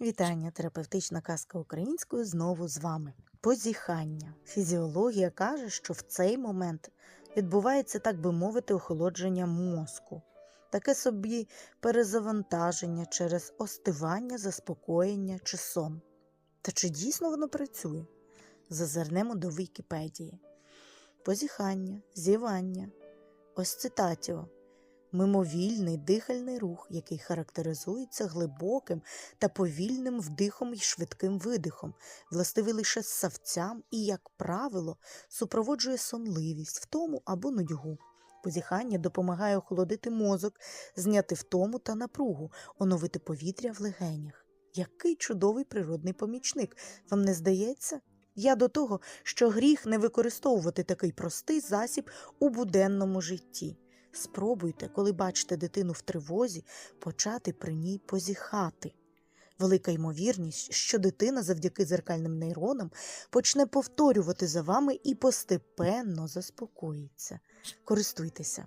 Вітання, терапевтична казка українською знову з вами. Позіхання. Фізіологія каже, що в цей момент відбувається, так би мовити, охолодження мозку, таке собі перезавантаження через остивання, заспокоєння чи сон. Та чи дійсно воно працює? Зазирнемо до Вікіпедії. Позіхання, зівання. Ось цитатіо. Мимовільний дихальний рух, який характеризується глибоким та повільним вдихом і швидким видихом, властивий лише ссавцям і, як правило, супроводжує сонливість, втому або нудьгу. Позіхання допомагає охолодити мозок, зняти втому та напругу, оновити повітря в легенях. Який чудовий природний помічник, вам не здається? Я до того, що гріх не використовувати такий простий засіб у буденному житті. Спробуйте, коли бачите дитину в тривозі, почати при ній позіхати. Велика ймовірність, що дитина завдяки зеркальним нейронам почне повторювати за вами і постепенно заспокоїться. Користуйтеся.